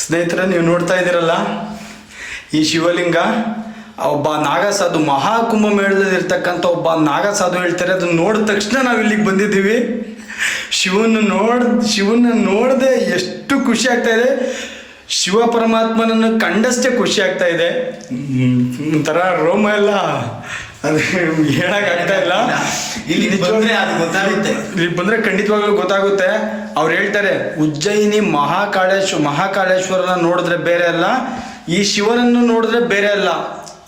ಸ್ನೇಹಿತರೆ, ನೀವು ನೋಡ್ತಾ ಇದ್ದೀರಲ್ಲ? ಈ ಶಿವಲಿಂಗ ಒಬ್ಬ ನಾಗಸಾಧು ಮಹಾಕುಂಭ ಮೇಳದಲ್ಲಿ ಇರ್ತಕ್ಕಂಥ ಒಬ್ಬ ನಾಗಸಾಧು ಹೇಳ್ತಾರೆ, ಅದನ್ನ ನೋಡಿದ ತಕ್ಷಣ ನಾವು ಇಲ್ಲಿಗೆ ಬಂದಿದ್ದೀವಿ. ಶಿವನ ನೋಡ್ ಶಿವನ ನೋಡದೆ ಎಷ್ಟು ಖುಷಿ ಆಗ್ತಾ ಇದೆ. ಶಿವ ಪರಮಾತ್ಮನನ್ನು ಕಂಡಷ್ಟೇ ಖುಷಿ ಆಗ್ತಾ ಇದೆ. ಒಂಥರ ರೋಮ ಎಲ್ಲ ಅದು ಹೇಳಕ್ ಆಗ್ತಾ ಇಲ್ಲ. ಇಲ್ಲಿ ಬಂದ್ರೆ ಅದು ಗೊತ್ತಾಗುತ್ತೆ. ಇಲ್ಲಿ ಬಂದ್ರೆ ಖಂಡಿತವಾಗ್ಲೂ ಗೊತ್ತಾಗುತ್ತೆ. ಅವ್ರು ಹೇಳ್ತಾರೆ ಉಜ್ಜಯಿನಿ ಮಹಾಕಾಳೇಶ್ವ ಮಹಾಕಾಳೇಶ್ವರನ ನೋಡಿದ್ರೆ ಬೇರೆ ಅಲ್ಲ ಈ ಶಿವನನ್ನು ನೋಡಿದ್ರೆ ಬೇರೆ ಅಲ್ಲ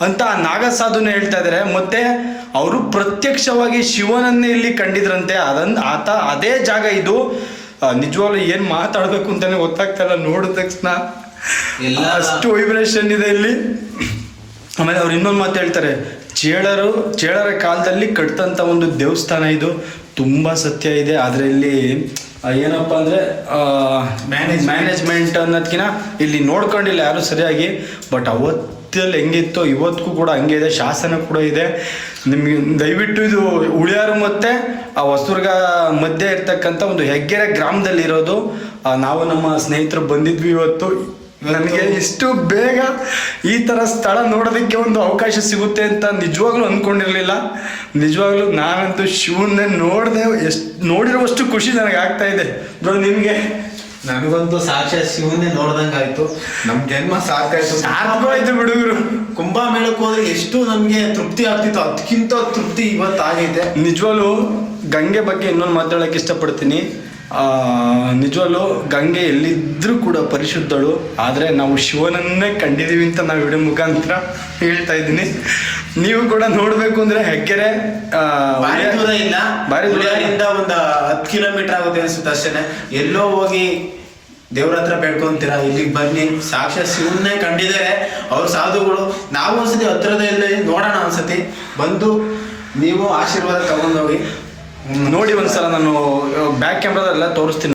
ಅಂತ ಆ ನಾಗಸಾಧುನ ಹೇಳ್ತಾ ಇದ್ದಾರೆ ಮತ್ತೆ ಅವರು ಪ್ರತ್ಯಕ್ಷವಾಗಿ ಶಿವನನ್ನೇ ಇಲ್ಲಿ ಕಂಡಿದ್ರಂತೆ. ಅದನ್ ಆತ ಅದೇ ಜಾಗ ಇದು. ನಿಜವಾಗ್ಲು ನಿಜವಾಗ್ಲೂ ಏನ್ ಮಾತಾಡ್ಬೇಕು ಅಂತಾನೆ ಗೊತ್ತಾಗ್ತಾ ಇಲ್ಲ. ನೋಡಿದ ತಕ್ಷಣ ಎಲ್ಲ- ಅಷ್ಟು ವೈಬ್ರೇಷನ್ ಇದೆ ಇಲ್ಲಿ. ಆಮೇಲೆ ಅವ್ರು ಇನ್ನೊಂದು ಮಾತು ಹೇಳ್ತಾರೆ ಚೇಳರು ಚೇಳರ ಕಾಲದಲ್ಲಿ ಕಟ್ಟಂತ ಒಂದು ದೇವಸ್ಥಾನ ಇದು. ತುಂಬ ಸತ್ಯ ಇದೆ. ಆದರೆ ಇಲ್ಲಿ ಏನಪ್ಪ ಅಂದರೆ ಮ್ಯಾನೇಜ್ ಮ್ಯಾನೇಜ್ಮೆಂಟ್ ಅನ್ನೋದ್ಕಿನ ಇಲ್ಲಿ ನೋಡ್ಕೊಂಡಿಲ್ಲ ಯಾರು ಸರಿಯಾಗಿ. ಬಟ್ ಅವತ್ತಲ್ಲಿ ಹೆಂಗಿತ್ತು ಇವತ್ತಿಗೂ ಕೂಡ ಹಂಗೆ ಇದೆ. ಶಾಸನ ಕೂಡ ಇದೆ. ನಿಮಗೆ ದಯವಿಟ್ಟು ಇದು ಉಳಿಯಾರು ಮತ್ತು ಆ ಹೊಸದುರ್ಗ ಮಧ್ಯೆ ಇರ್ತಕ್ಕಂಥ ಒಂದು ಹೆಗ್ಗೆರೆ ಗ್ರಾಮದಲ್ಲಿ ಇರೋದು ನಾವು ನಮ್ಮ ಸ್ನೇಹಿತರು ಬಂದಿದ್ವಿ ಇವತ್ತು. ನನಗೆ ಇಷ್ಟು ಬೇಗ ಈ ಥರ ಸ್ಥಳ ನೋಡೋದಕ್ಕೆ ಒಂದು ಅವಕಾಶ ಸಿಗುತ್ತೆ ಅಂತ ನಿಜವಾಗ್ಲೂ ಅಂದ್ಕೊಂಡಿರಲಿಲ್ಲ ನಿಜವಾಗ್ಲೂ ನಾನಂತೂ ಶಿವನ್ನೇ ನೋಡಿದೆ ಎಷ್ಟು ನೋಡಿರುವಷ್ಟು ಖುಷಿ ನನಗೆ ಆಗ್ತಾ ಇದೆ. ಬ್ರೋ ನಿಮಗೆ? ನನಗಂತೂ ಸಾಕ್ಷಾತ್ ನೋಡ್ದಂಗೆ ಆಯಿತು. ನಮ್ಮ ಜನ್ಮ ಸಾಕಾಯ್ತು ಸಾರ್ಥಕವಾಯ್ತು ಬಿಡುಗರು ಕುಂಭಮೇಳಕ್ಕೆ ಹೋದ್ರೆ ಎಷ್ಟು ನಮಗೆ ತೃಪ್ತಿ ಆಗ್ತಿತ್ತು. ಅದಕ್ಕಿಂತ ತೃಪ್ತಿ ಇವತ್ತಾಗೈತೆ. ನಿಜವಾಗ್ಲೂ ಗಂಗೆ ಬಗ್ಗೆ ಇನ್ನೊಂದು ಮಾತಾಡೋಕೆ ಇಷ್ಟಪಡ್ತೀನಿ. ಆ, ನಿಜವಾಗ್ಲೂ ಗಂಗೆ ಎಲ್ಲಿದ್ದರೂ ಕೂಡ ಪರಿಶುದ್ಧಳು ಆದರೆ ನಾವು ಶಿವನನ್ನೇ ಕಂಡಿದ್ದೀವಿ ಅಂತ ನಾವು ವಿಡಿಯೋ ಮುಖಾಂತರ ಹೇಳ್ತಾ ಇದ್ದೀನಿ. ನೀವು ಕೂಡ ನೋಡಬೇಕು ಅಂದರೆ ಹೆಗ್ಗೆರೆ ಆ, ಭಾರಿ ದೂರ ಇಲ್ಲ. ಭಾರಿ. ಒಂದು ಹತ್ತು ಕಿಲೋಮೀಟರ್ ಆಗುತ್ತೆ ಅನ್ಸುತ್ತೆ ಅಷ್ಟೇನೆ. ಎಲ್ಲೋ ಹೋಗಿ ದೇವ್ರ ಹತ್ರ ಬೇಡ್ಕೊಂತೀರಾ? ಇಲ್ಲಿಗೆ ಬನ್ನಿ. ಸಾಕ್ಷ ಶಿವನ್ನೇ ಕಂಡಿದ್ದಾರೆ. ಅವ್ರ ಸಾಧುಗಳು. ನಾವು ಒಂದ್ಸತಿ ಹತ್ರದಲ್ಲಿ ನೋಡೋಣ ಒಂದ್ಸತಿ. ಬಂದು ನೀವು ಆಶೀರ್ವಾದ ತಗೊಂಡೋಗಿ. ನೋಡಿ ಒಂದ್ಸಲ ನಾನು ಬ್ಯಾಕ್ ಕ್ಯಾಮ್ರಾದಲ್ಲ ತೋರಿಸ್ತೀನಿ.